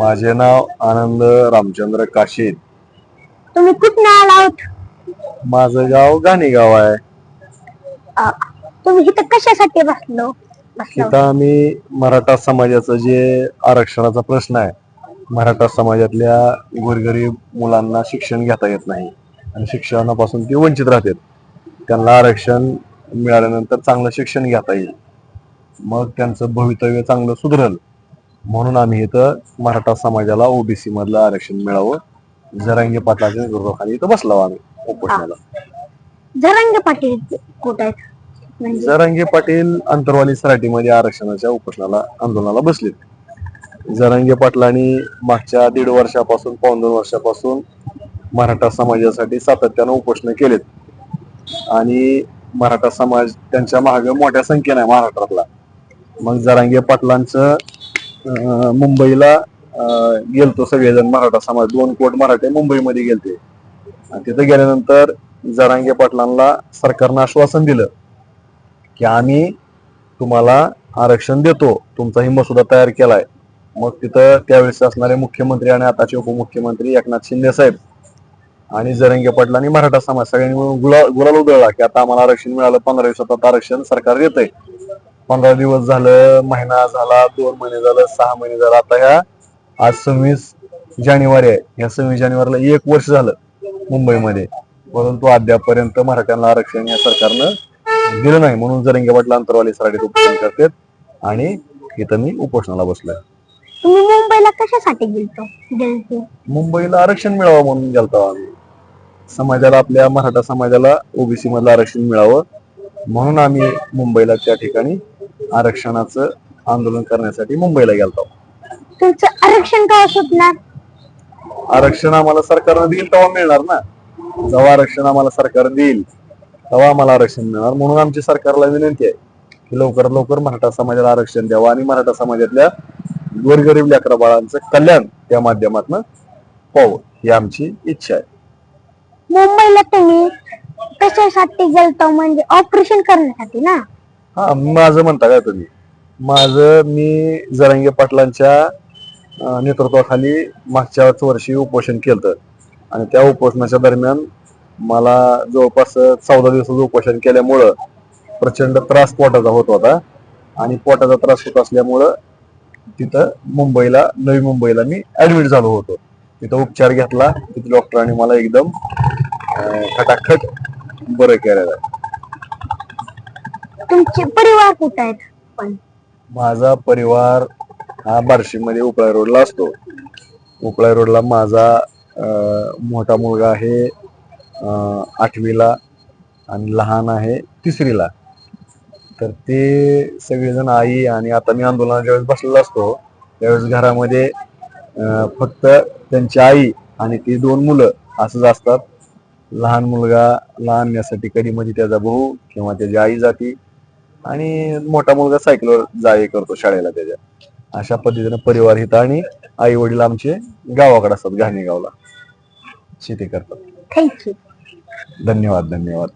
माझे नाव आनंद रामचंद्र काशीद. तुम्ही कुठं आला आहोत? माझं गाव गाणेगाव आहे. अ, तुम्ही इथं कशासाठी बसलो? बसलो इथं आम्ही मराठा समाजाचं जे आरक्षणाचा प्रश्न आहे मराठा समाजातल्या गोरगरीब मुलांना शिक्षण घेता येत नाही आणि शिक्षणापासून ते वंचित राहतात. त्यांना आरक्षण मिळाल्यानंतर चांगलं शिक्षण घेता येईल. मग त्यांचं भवितव्य चांगलं सुधरल. म्हणून आम्ही इथं मराठा समाजाला ओबीसी मधलं आरक्षण मिळावं. जरांगे पाटलाच्या नेतृत्वाखाली इथं बसलाव आम्ही उपोषणाला. जरंगे पाटील कुठं आहेत? म्हणजे जरांगे पाटील अंतरवाली सराटीमध्ये आरक्षणाच्या उपोषणाला आंदोलनाला बसलेत. जरांगे पाटलांनी मागच्या दीड वर्षापासून पाऊन दोन वर्षापासून मराठा समाजासाठी सातत्यानं उपोषण केलेत. आणि मराठा समाज त्यांच्या मागे मोठ्या संख्येने आहे महाराष्ट्रातला. मग जरांगे पाटलांचं मुंबईला गेलतो सगळेजण मराठा समाज. दोन कोट मराठे मुंबईमध्ये गेलते. तिथं गेल्यानंतर जरांगे पाटलांना सरकारनं आश्वासन दिलं की आम्ही तुम्हाला आरक्षण देतो. तुमचाही मसुदा तयार केलाय. मग तिथं त्यावेळेस असणारे मुख्यमंत्री आणि आताचे उपमुख्यमंत्री एकनाथ शिंदे साहेब आणि जरंगे पाटील आणि मराठा समाज सगळ्यांनी मिळून गुला गुलाल उधळला की आता आम्हाला आरक्षण मिळालं पंधरा दिवसात आरक्षण सरकार देतंय. पंधरा दिवस झालं महिना झाला दोन महिने झालं सहा महिने झालं. आता ह्या आज सव्वीस जानेवारी आहे. या सव्वीस जानेवारीला एक वर्ष झालं मुंबईमध्ये. परंतु अद्यापर्यंत मराठ्यांना आरक्षण या सरकारनं दिलं नाही. म्हणून जरंगे पाटील अंतरवाली सराटीत उपोषण करतात आणि इथं मी उपोषणाला बसलोय. तुम्ही मुंबईला कशासाठी गेलतो? गेलते. मुंबईला आरक्षण मिळावं म्हणून गेलतो आम्ही. समाजाला आपल्या मराठा समाजाला ओबीसी मधलं आरक्षण मिळावं म्हणून आम्ही मुंबईला त्या ठिकाणी आरक्षणाचं आंदोलन करण्यासाठी मुंबईला गेलतो. तुमचं आरक्षण का सुटणार? आरक्षण आम्हाला सरकारनं देईल तेव्हा मिळणार ना. जेव्हा आरक्षण आम्हाला सरकार देईल तेव्हा आम्हाला आरक्षण मिळणार म्हणून आमची सरकारला विनंती आहे की लवकरात लवकर मराठा समाजाला आरक्षण द्यावं आणि मराठा समाजातल्या गोरगरीब लेकरा बाळांचं कल्याण त्या माध्यमातून पाहावं ही आमची इच्छा आहे. मुंबईला तुम्ही कशासाठी गेलतो? म्हणजे ऑपरेशन करण्यासाठी ना? हा माझं म्हणता काय तुम्ही? माझं मी जरांगे पाटलांच्या नेतृत्वाखाली मागच्याच वर्षी उपोषण केलं आणि त्या उपोषणाच्या दरम्यान मला जवळपास चौदा दिवसाचं उपोषण केल्यामुळं प्रचंड त्रास पोटाचा होत होता. आणि पोटाचा त्रास होत असल्यामुळं तिथं मुंबईला नवी मुंबईला मी ऍडमिट झालो होतो. तिथं उपचार घेतला. तिथे डॉक्टरांनी मला एकदम खटाखट बरं केलेलं. आहे तुमचे परिवार कुठे आहेत? पण. माझा परिवार हा बार्शीमध्ये उपळा रोडला असतो. उपळा रोडला माझा अं, मोठा मुलगा आहे अं, आठवीला आणि लहान आहे तिसरीला. तर ते सगळेजण आई आणि आता मी आंदोलनाच्या ज्यावेळेस बसलेला असतो त्यावेळेस घरामध्ये अं, फक्त त्यांची आई आणि ती दोन मुलं असंच असतात. लहान मुलगा लहान आणण्यासाठी कधी मध्ये त्याचा भाऊ किंवा त्याची आई जाती. आणि मोठा मुलगा सायकलवर जा ये करतो शाळेला त्याच्या. अशा पद्धतीने परिवार हित आणि आई वडील आमचे गावाकडे असतात घाणेगावला. शेती करतात. थँक्यू धन्यवाद धन्यवाद.